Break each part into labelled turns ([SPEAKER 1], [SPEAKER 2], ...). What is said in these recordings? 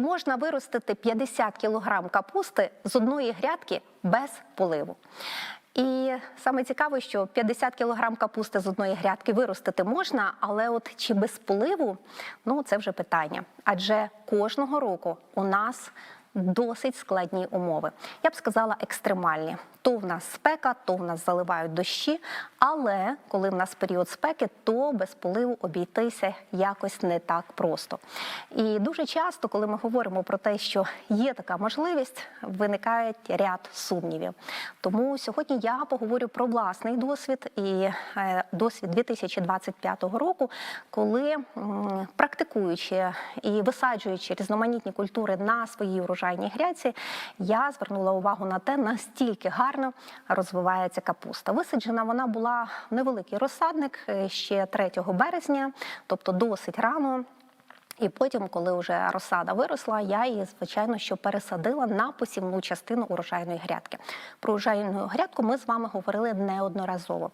[SPEAKER 1] можна виростити 50 кг капусти з одної грядки без поливу. І саме цікаво, що 50 кг капусти з одної грядки виростити можна, але от чи без поливу, ну це вже питання. Адже кожного року у нас досить складні умови. Я б сказала екстремальні. То в нас спека, то в нас заливають дощі. Але коли в нас період спеки, то без поливу обійтися якось не так просто. І дуже часто, коли ми говоримо про те, що є така можливість, виникає ряд сумнівів. Тому сьогодні я поговорю про власний досвід і е, досвід 2025 року, коли практикуючи і висаджуючи різноманітні культури на своїй урожайній грядці, я звернула увагу на те, настільки гарно розвивається капуста. Висаджена вона була в невеликий розсадник е, ще 3 березня, тобто досить рано. І потім, коли вже розсада виросла, я її, звичайно, що пересадила на посівну частину урожайної грядки. Про урожайну грядку ми з вами говорили неодноразово.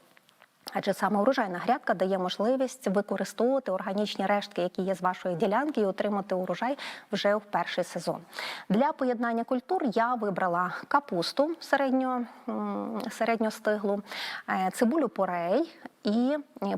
[SPEAKER 1] Адже саме урожайна грядка дає можливість використовувати органічні рештки, які є з вашої ділянки, і отримати урожай вже в перший сезон. Для поєднання культур я вибрала капусту середньо, середньостиглу, е, цибулю порей і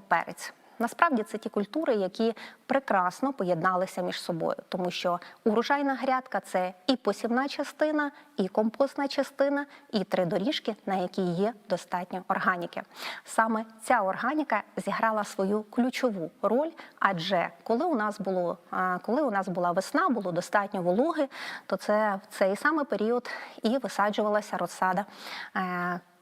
[SPEAKER 1] перець. Насправді це ті культури, які прекрасно поєдналися між собою, тому що урожайна грядка це і посівна частина, і компостна частина, і три доріжки, на якій є достатньо органіки. Саме ця органіка зіграла свою ключову роль, адже коли у нас було коли у нас була весна, було достатньо вологи, то це в цей саме період і висаджувалася розсада.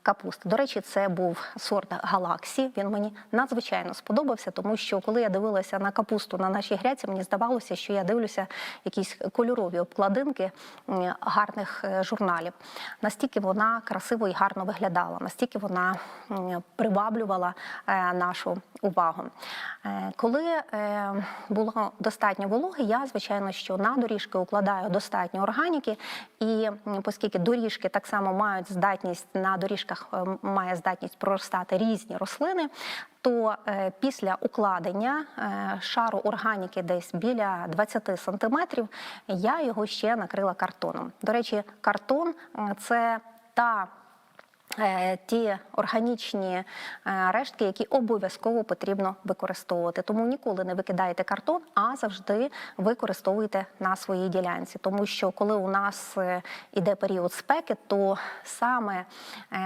[SPEAKER 1] Капусти. До речі, це був сорт Галаксі. Він мені надзвичайно сподобався, тому що коли я дивилася на капусту на нашій гряці, мені здавалося, що я дивлюся якісь кольорові обкладинки гарних е, журналів. Настільки вона красиво і гарно виглядала, настільки вона приваблювала е, нашу увагу. Е, Коли було достатньо вологи, я звичайно що на доріжки укладаю достатньо органіки, і оскільки доріжки так само мають здатність на доріжках е, має здатність проростати різні рослини. То е, після укладення е, шару органіки десь біля 20 сантиметрів я його ще накрила картоном. До речі, картон це та ті органічні е, рештки, які обов'язково потрібно використовувати. Тому ніколи не викидайте картон, а завжди використовуйте на своїй ділянці. Тому що коли у нас е, іде період спеки, то саме е,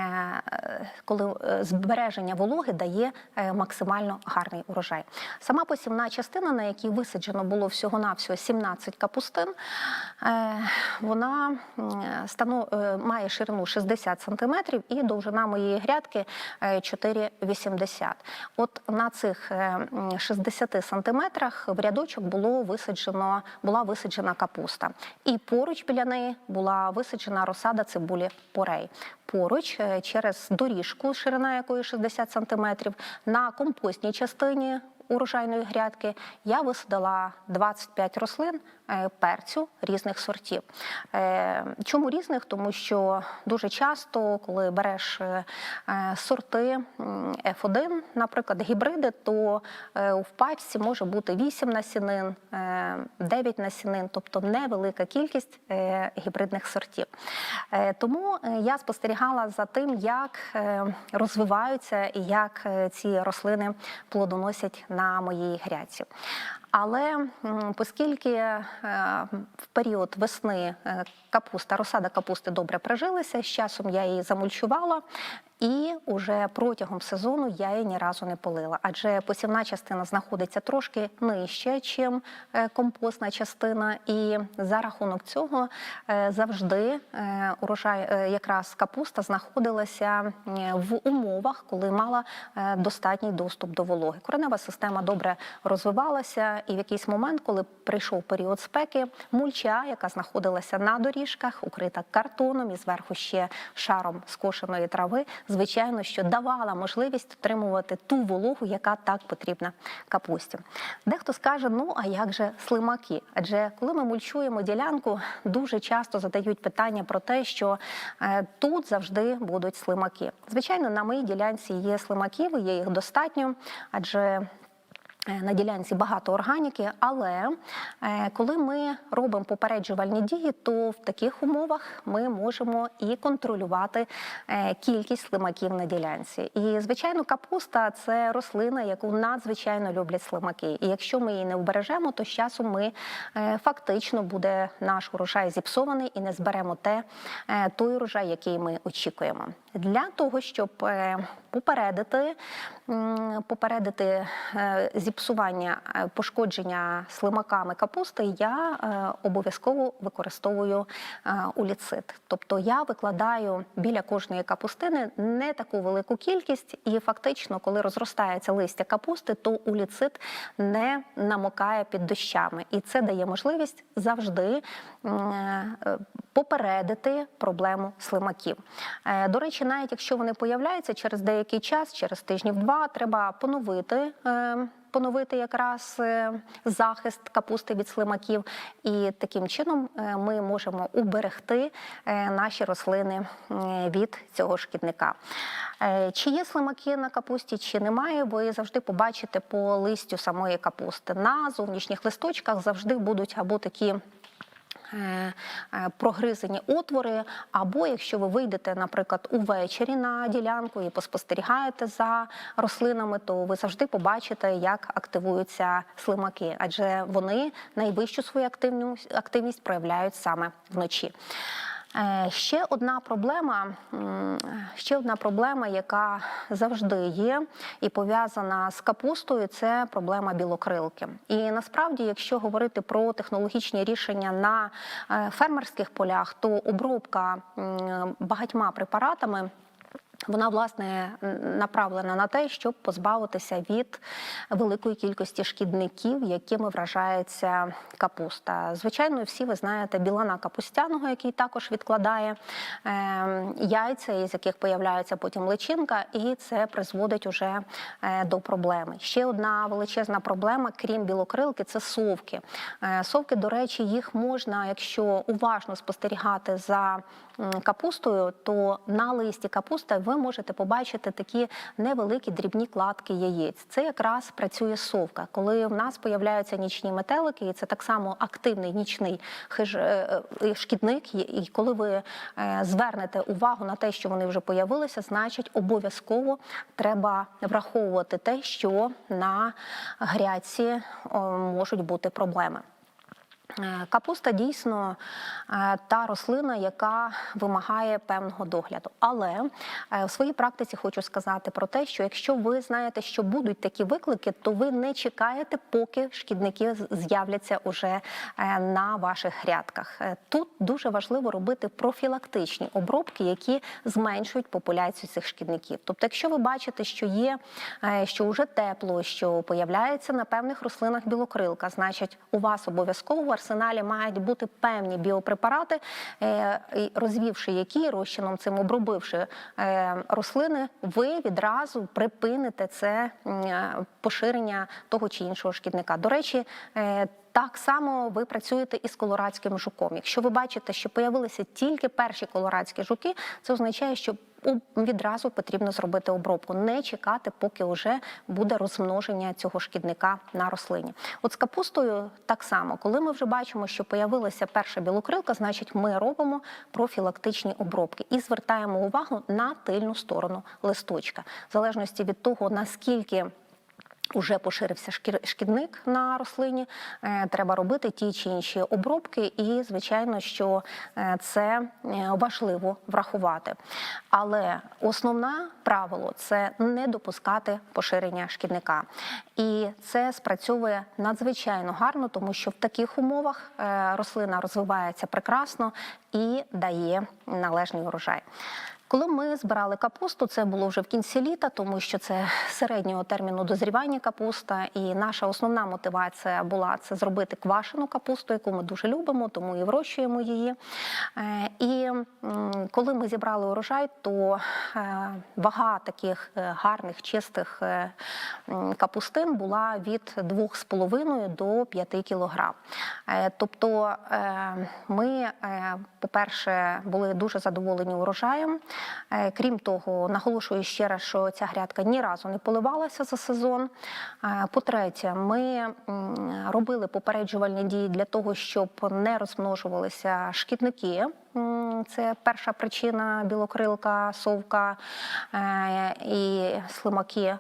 [SPEAKER 1] е, коли е, збереження вологи дає е, максимально гарний урожай. Сама посівна частина, на якій висаджено було всього-навсього 17 капустин, е, вона е, має ширину 60 сантиметрів і довжина моєї грядки е, 4,80. От на цих е, 60 сантиметрах в рядочок було висаджено, була висаджена капуста. І поруч біля неї була висаджена розсада цибулі порей. Поруч е, через доріжку, ширина якої 60 сантиметрів, на компостній частині урожайної грядки я висадила 25 рослин е, перцю різних сортів. Е, Чому різних? Тому що дуже часто, коли береш е, е, сорти м, F1, наприклад, гібриди, то е, в пачці може бути 8 насінин, е, 9 насінин, тобто невелика кількість е, гібридних сортів. Е, Тому е, я спостерігала за тим, як е, розвиваються і як е, ці рослини плодоносять на моїй грядці. Але оскільки е, в період весни е, капуста, розсада капусти добре прижилася, з часом я її замульчувала. І уже протягом сезону я її ні разу не полила, адже посівна частина знаходиться трошки нижче, чим е, компостна частина, і за рахунок цього е, завжди е, урожай, якраз капуста знаходилася в умовах, коли мала достатній доступ до вологи. Коренева система добре розвивалася, і в якийсь момент, коли прийшов період спеки, мульча, яка знаходилася на доріжках, укрита картоном і зверху ще шаром скошеної трави, звичайно, що давала можливість отримувати ту вологу, яка так потрібна капусті. Дехто скаже: ну а як же слимаки? Адже коли ми мульчуємо ділянку, дуже часто задають питання про те, що е, тут завжди будуть слимаки. Звичайно, на моїй ділянці є слимаків, є їх достатньо, адже На ділянці багато органіки, але е, коли ми робимо попереджувальні дії, то в таких умовах ми можемо і контролювати е, кількість слимаків на ділянці. І звичайно, капуста це рослина, яку надзвичайно люблять слимаки. І якщо ми її не вбережемо, то з часом ми е, фактично буде наш урожай зіпсований і не зберемо те е, той урожай, який ми очікуємо. Для того щоб е, попередити, попередити е, зіпсування е, пошкодження слимаками капусти, я обов'язково використовую уліцит. Тобто я викладаю біля кожної капустини не таку велику кількість, і фактично, коли розростається листя капусти, то уліцит не намокає під дощами, і це дає можливість завжди попередити проблему слимаків. До речі, навіть якщо вони появляються через деякий час, через тижнів два, треба поновити. е, Поновити якраз е, захист капусти від слимаків, і таким чином е, ми можемо уберегти наші рослини від цього шкідника. Чи є слимаки на капусті, чи немає, ви завжди побачите по листю самої капусти. На зовнішніх листочках завжди будуть або такі прогризані отвори, або якщо ви вийдете, наприклад, увечері на ділянку і поспостерігаєте за рослинами, то ви завжди побачите, як активуються слимаки, адже вони найвищу свою активність проявляють саме вночі. Е, Ще одна проблема, ще одна проблема, яка завжди є і пов'язана з капустою, це проблема білокрилки. І насправді, якщо говорити про технологічні рішення на е, фермерських полях, то обробка багатьма препаратами. Вона власне направлена на те, щоб позбавитися від великої кількості шкідників, якими вражається капуста. Звичайно, всі ви знаєте білана капустяного, який також відкладає е, яйця, із яких появляється потім личинка, і це призводить уже е, до проблеми. Ще одна величезна проблема, крім білокрилки, це совки. Е, совки, до речі, їх можна, якщо уважно спостерігати за капустою, то на листі капусти ви можете побачити такі невеликі дрібні кладки яєць. Це якраз працює совка. Коли в нас появляються нічні метелики, і це так само активний нічний хиж... е, е, шкідник. І- коли ви е, звернете увагу на те, що вони вже появилися, значить обов'язково треба враховувати те, що на грядці о, можуть бути проблеми. Е, Капуста дійсно е, та рослина, яка вимагає певного догляду. Але е, в своїй практиці хочу сказати про те, що якщо ви знаєте, що будуть такі виклики, то ви не чекаєте, поки шкідники з'являться уже на ваших грядках. Тут дуже важливо робити профілактичні обробки, які зменшують популяцію цих шкідників. Тобто, якщо ви бачите, що є, що вже тепло, що появляється на певних рослинах білокрилка, значить у вас обов'язково арсеналі мають бути певні біопрепарати, е, розвівши які розчином цим обробивши е, рослини, ви відразу припините це е, поширення того чи іншого шкідника. До речі, так само ви працюєте із колорадським жуком. Якщо ви бачите, що появилися тільки перші колорадські жуки, це означає, що відразу потрібно зробити обробку, не чекати, поки вже буде розмноження цього шкідника на рослині. От з капустою так само, коли ми вже бачимо, що появилася перша білокрилка, значить ми робимо профілактичні обробки і звертаємо увагу на тильну сторону листочка, в залежності від того наскільки. Уже поширився шкідник на рослині. е, Треба робити ті чи інші обробки, і звичайно, що е, це е, важливо врахувати. Але основне правило це не допускати поширення шкідника. І це спрацьовує надзвичайно гарно, тому що в таких умовах рослина розвивається прекрасно і дає належний урожай. Коли ми збирали капусту, це було вже в кінці літа, тому що це середнього терміну дозрівання капуста. І наша основна мотивація була це зробити квашену капусту, яку ми дуже любимо, тому і вирощуємо її. Е, І коли ми зібрали урожай, то е, вага таких е, гарних, чистих капустин була від 2,5 до 5 кілограм. Тобто ми, по-перше, були дуже задоволені урожаєм. Е, Крім того, наголошую ще раз, що ця грядка ні разу не поливалася за сезон. Е, По-третє, ми робили попереджувальні дії для того, щоб не розмножувалися шкідники. Це перша причина білокрилка, совка е, і слимаки.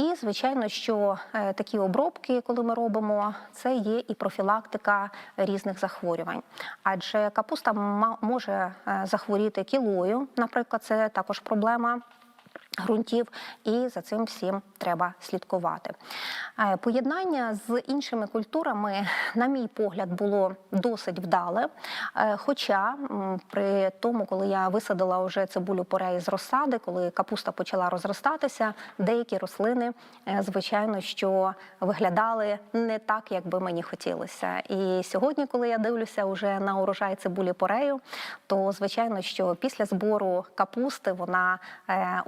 [SPEAKER 1] І, звичайно, що е, такі обробки, коли ми робимо, це є і профілактика різних захворювань. Адже капуста може е, захворіти кілою, наприклад, це також проблема ґрунтів, і за цим всім треба слідкувати. Е, Поєднання з іншими культурами, на мій погляд, було досить вдале. Е, Хоча при тому, коли я висадила вже цибулю порей з розсади, коли капуста почала розростатися, деякі рослини, е, звичайно, що виглядали не так, як би мені хотілося. І сьогодні, коли я дивлюся вже на урожай цибулі порею, то звичайно, що після збору капусти вона е,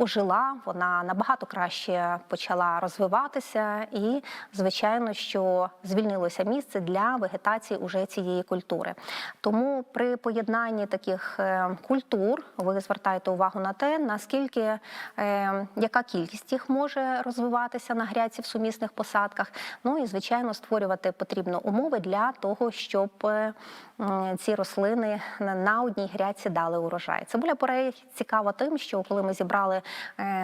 [SPEAKER 1] вона набагато краще почала розвиватися, і звичайно, що звільнилося місце для вегетації уже цієї культури. Тому при поєднанні таких е, культур ви звертаєте увагу на те, наскільки е, яка кількість їх може розвиватися на грядці в сумісних посадках. Ну і звичайно, створювати потрібно умови для того, щоб е, ці рослини на- одній грядці дали урожай. Цибуля порей цікава тим, що коли ми зібрали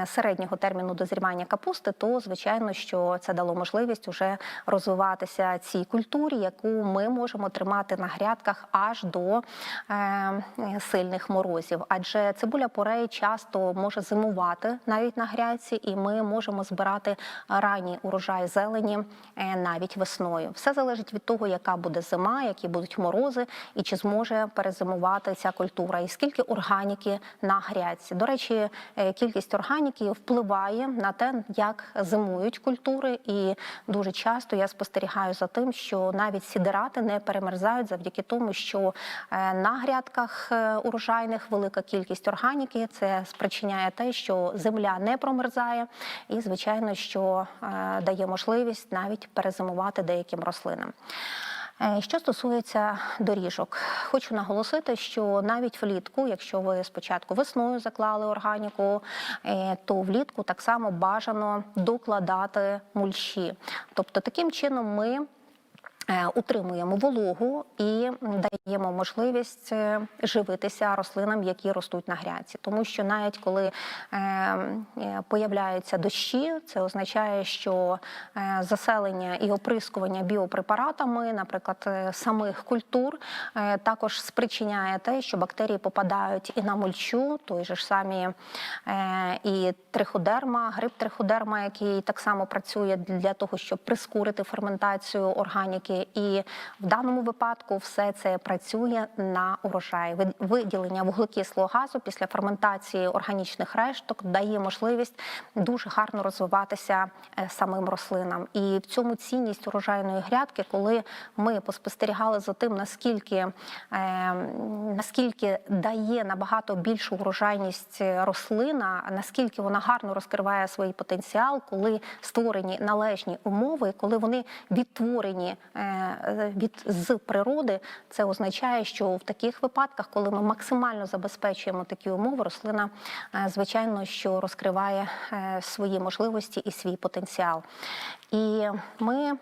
[SPEAKER 1] середнього терміну дозрівання капусти, то звичайно, що це дало можливість уже розвиватися цій культурі, яку ми можемо тримати на грядках аж до е, сильних морозів. Адже цибуля порей часто може зимувати навіть на грядці, і ми можемо збирати ранній урожай зелені е, навіть весною. Все залежить від того, яка буде зима, які будуть морози, і чи зможе перезимувати ця культура, і скільки органіки на грядці. До речі, е, кількість органіки впливає на те, як зимують культури, і дуже часто я спостерігаю за тим, що навіть сідирати не перемерзають завдяки тому, що е, на грядках е, урожайних велика кількість органіки. Це спричиняє те, що земля не промерзає, і звичайно, що е, дає можливість навіть перезимувати деяким рослинам. Е, Що стосується доріжок, хочу наголосити, що навіть влітку, якщо ви спочатку весною заклали органіку, е, то влітку так само бажано докладати мульчі. Тобто таким чином ми утримуємо вологу і даємо можливість е, живитися рослинам, які ростуть на грядці. Тому що навіть коли е, е, появляються дощі, це означає, що е, заселення і оприскування біопрепаратами, наприклад, е, самих культур, е, також спричиняє те, що бактерії попадають і на мульчу, той же ж самі е, і триходерма, гриб триходерма, який так само працює для того, щоб прискорити ферментацію органіки. І в даному випадку все це працює на урожай. Ви- Виділення вуглекислого газу після ферментації органічних решток дає можливість дуже гарно розвиватися е, самим рослинам. І в цьому цінність урожайної грядки, коли ми поспостерігали за тим, наскільки, е, наскільки дає набагато більшу урожайність рослина, наскільки вона гарно розкриває свій потенціал, коли створені належні умови, коли вони відтворені е, від з природи, це означає, що в таких випадках, коли ми максимально забезпечуємо такі умови, рослина е, звичайно що розкриває е, свої можливості і свій потенціал. І ми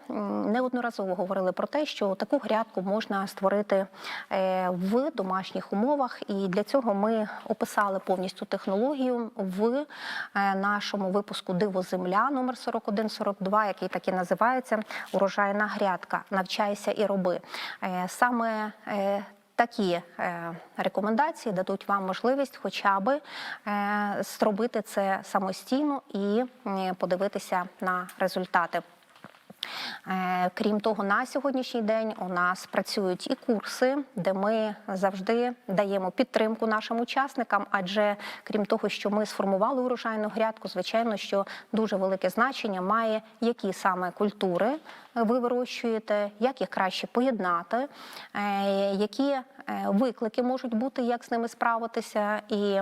[SPEAKER 1] неодноразово говорили про те, що таку грядку можна створити е, в домашніх умовах, і для цього ми описали повністю технологію в е, нашому випуску Диво земля номер 4142, який так і називається Урожайна грядка. Навчайся і роби. Е, Саме е, Такі е, рекомендації дадуть вам можливість хоча б е, зробити це самостійно і подивитися на результати. Е, Крім того, на сьогоднішній день у нас працюють і курси, де ми завжди даємо підтримку нашим учасникам. Адже крім того, що ми сформували урожайну грядку, звичайно, що дуже велике значення має які саме культури ви вирощуєте, як їх краще поєднати, е, які е, виклики можуть бути, як з ними справитися. І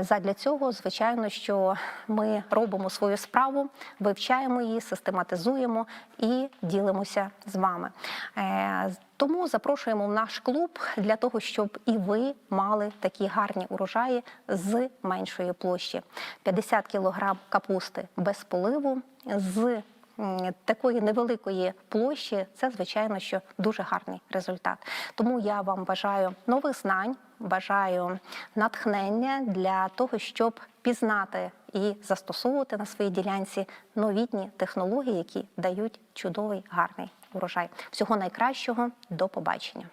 [SPEAKER 1] задля цього, звичайно, що ми робимо свою справу, вивчаємо її, систематизуємо і ділимося з вами. Е, Тому запрошуємо в наш клуб для того, щоб і ви мали такі гарні урожаї з меншої площі. 50 кг капусти без поливу з такої невеликої площі це звичайно що дуже гарний результат. Тому я вам бажаю нових знань, бажаю натхнення для того, щоб пізнати і застосовувати на своїй ділянці новітні технології, які дають чудовий гарний урожай. Всього найкращого, до побачення.